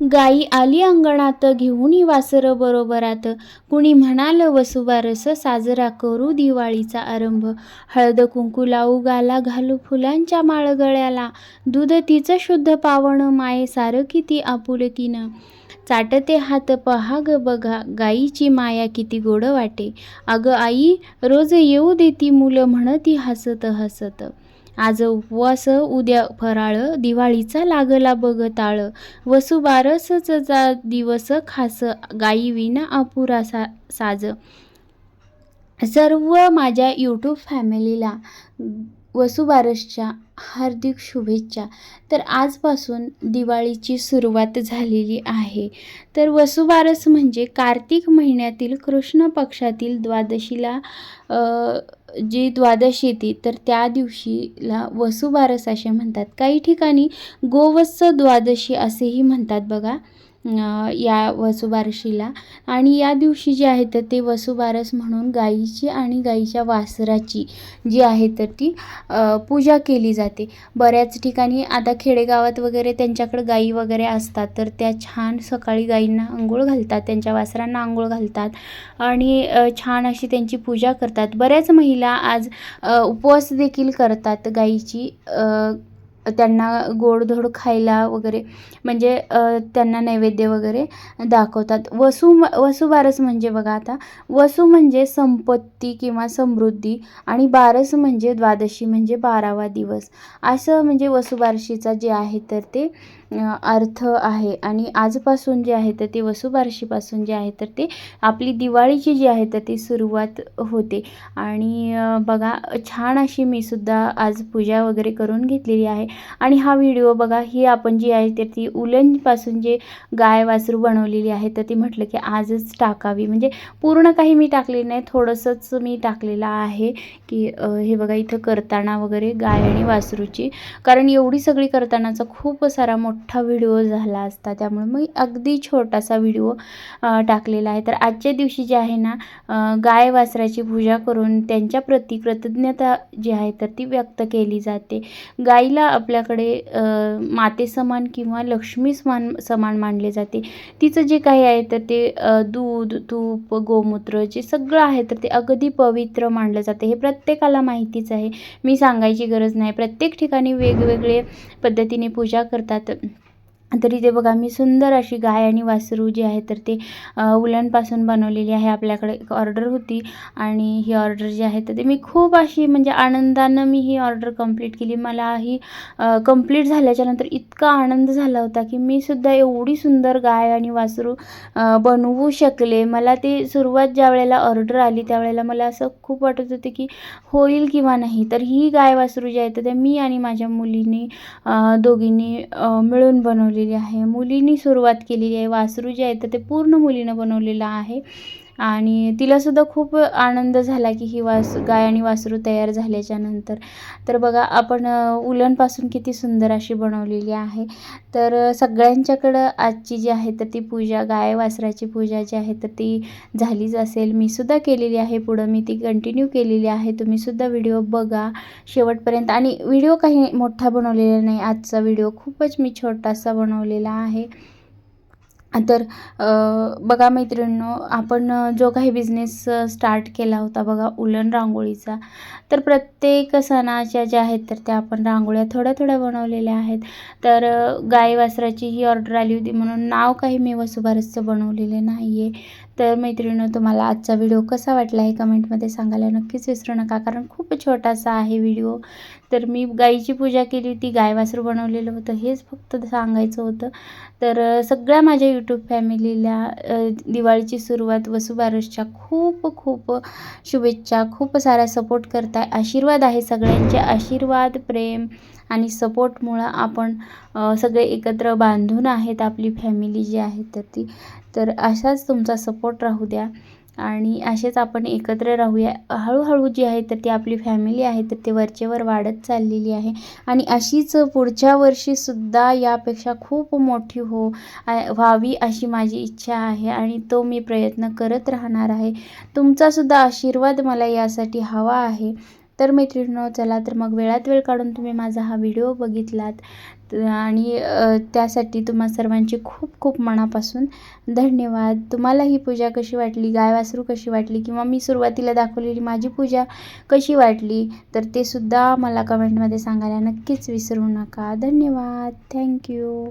गाई आली अंगणात घेऊन वासर बरोबरात. कुणी म्हणाल वसुबारस साजरा करू दिवाळीचा आरंभ. हळद कुंकू लावू गाला घालू फुलांच्या माळ गळ्याला दूध तिचं शुद्ध पावण माये सारं किती आपुलकीनं. चाटते हात पहा ग बघा गाईची माया किती गोड वाटे. अगं आई रोज येऊ देती मुलं म्हणती हसत हसत. आज उपवास उद्या फराळ दिवाळीचा लागला बघताळ. वसुबारसचा दिवस खास गाई विना अपुरा सा साज. सर्व माझ्या यूट्यूब फॅमिलीला वसुबारसच्या हार्दिक शुभेच्छा. तर आजपासून दिवाळीची सुरुवात झालेली आहे. तर वसुबारस म्हणजे कार्तिक महिन्यातील कृष्ण पक्षातील द्वादशीला जी द्वादशी येते तर त्या दिवशीला वसुबारस असे म्हणतात. काही ठिकाणी गोवत्स द्वादशी असेही म्हणतात बघा. या वसुबारशीला. आणि या दिवशी जे आहे तर ते वसुबारस म्हणून गाईची आणि गाईच्या वासराची जी आहे तर ती पूजा केली जाते. बऱ्याच ठिकाणी आता खेडेगावात वगैरे त्यांच्याकडे गाई वगैरे असतात तर त्या छान सकाळी गाईंना आंघोळ घालतात त्यांच्या वासरांना आंघोळ घालतात आणि छान अशी त्यांची पूजा करतात. बऱ्याच महिला आज उपवास देखील करतात गाईची त्यांना गोडधोड खायला वगैरे म्हणजे त्यांना नैवेद्य वगैरे दाखवतात. वसु वसुबारस म्हणजे बघा आता वसू म्हणजे संपत्ती किंवा समृद्धी आणि बारस म्हणजे द्वादशी म्हणजे बारावा दिवस. असं म्हणजे वसुबारशीचा जे आहे तर ते अर्थ आहे. आणि आजपासून जे आहे तर ते वसुबारशीपासून जे आहे तर ते आपली दिवाळीची जी आहे तर ती सुरुवात होते. आणि बघा छान अशी मी सुद्धा आज पूजा वगैरे करून घेतलेली आहे. आणि हा व्हिडिओ बघा ही आपण जी आहे तर ती उलनपासून जे गाय वासरू बनवलेली आहे तर ती म्हटलं की आजच टाकावी. म्हणजे पूर्ण काही मी टाकले नाही थोडंसंच मी टाकलेलं आहे की हे बघा इथं करताना वगैरे गाय आणि वासरूची. कारण एवढी सगळी करतानाचा खूप सारा मोठा मोठा व्हिडिओ झाला असता त्यामुळे मी अगदी छोटासा व्हिडिओ टाकलेला आहे. तर आजच्या दिवशी जे आहे ना गाय वासराची पूजा करून त्यांच्या प्रती कृतज्ञता जी आहे तर ती व्यक्त केली जाते. गाईला आपल्याकडे माते मातेसमान किंवा लक्ष्मी समान समान मानले जाते. तिचं जे काही आहे तर ते दूध तूप गोमूत्र जे सगळं आहे तर ते अगदी पवित्र मानलं जाते. हे प्रत्येकाला माहितीच आहे. मी सांगायची गरज नाही. प्रत्येक ठिकाणी वेगवेगळे पद्धतीने पूजा करतात. तरी ते बघा मी सुंदर अशी गाय आणि वासरू जी आहे तर ते उलनपासून बनवलेली आहे. आपल्याकडे एक ऑर्डर होती आणि ही ऑर्डर जी आहे तर ते मी खूप अशी म्हणजे आनंदानं मी ही ऑर्डर कंप्लीट केली. मला ही कंप्लीट झाल्याच्यानंतर इतका आनंद झाला होता की मी सुद्धा एवढी सुंदर गाय आणि वासरू बनवू शकले. मला ते सुरुवात ज्या वेळेला ऑर्डर आली त्यावेळेला मला असं खूप वाटत होते की होईल किंवा नाही. तर ही गाय वासरू जी आहे तर ते मी आणि माझ्या मुलीने दोघींनी मिळून बनवली. बनवलेली आहे. मुलींनी सुरुवात केलेली आहे. वासरू जे आहे तर ते पूर्ण मुलीनं बनवलेलं आहे. आणि तिलासुद्धा खूप आनंद झाला की ही वास गाय आणि वासरू तयार झाल्याच्यानंतर. तर बघा आपण उलनपासून किती सुंदर अशी बनवलेली आहे. तर सगळ्यांच्याकडं आजची जी आहे तर ती पूजा गाय वासराची पूजा जी आहे तर ती झालीच असेल. मी सुद्धा केलेली आहे पुढं. मी ती कंटिन्यू केलेली आहे. तुम्हीसुद्धा व्हिडिओ बघा शेवटपर्यंत. आणि व्हिडिओ काही मोठा बनवलेला नाही. आजचा व्हिडिओ खूपच मी छोटासा बनवलेला आहे. तर बघा मैत्रिणींनो आपण जो काही बिझनेस स्टार्ट केला होता बघा उलन रांगोळीचा तर प्रत्येक सणाच्या ज्या आहेत तर त्या आपण रांगोळ्या थोड्या थोड्या बनवलेल्या आहेत. तर गाय वासराची ही ऑर्डर आली होती म्हणून नाव काही मी वसुबारसचं बनवलेले नाही आहे तर मैत्रिणी तुम्हाला आजचा व्हिडिओ कसा वाटला हे कमेंटमध्ये सांगायला नक्कीच विसरू नका कारण खूप छोटासा आहे व्हिडिओ. तर मी गाईची पूजा केली होती गाय वासरू बनवलेलं होतं हेच फक्त सांगायचं होतं. तर सगळ्या माझ्या यूट्यूब फॅमिलीला दिवाळीची सुरुवात वसुबारसच्या खूप खूप शुभेच्छा खूप सारा सपोर्ट करताय आशीर्वाद आहे सगळ्यांचे आशीर्वाद प्रेम आणि सपोर्टमुळं आपण सगळे एकत्र बांधून आहेत आपली फॅमिली जी आहे तर ती. तर असाच तुमचा सपोर्ट राहू द्या आणि असेच आपण एकत्र राहूया. हळूहळू जी आहे तर ती आपली फॅमिली आहे तर ते वरचेवर वाढत चाललेली आहे. आणि अशीच पुढच्या वर्षीसुद्धा यापेक्षा खूप मोठी हो व्हावी अशी माझी इच्छा आहे आणि तो मी प्रयत्न करत राहणार आहे. तुमचासुद्धा आशीर्वाद मला यासाठी हवा आहे. तर मैत्रिणींनो चला तर मग वेळात वेळ काढून तुम्ही माझा हा व्हिडिओ बघितलात. आणि त्यासाठी तुम्हा सर्वांची खूप खूप मनापासून धन्यवाद. तुम्हाला ही पूजा कशी वाटली? गाय वासरू कशी वाटली? किंवा मी सुरुवातीला दाखवलेली माझी पूजा कशी वाटली? तर ते सुद्धा मला कमेंटमध्ये सांगायला नक्कीच विसरू नका. धन्यवाद. थँक्यू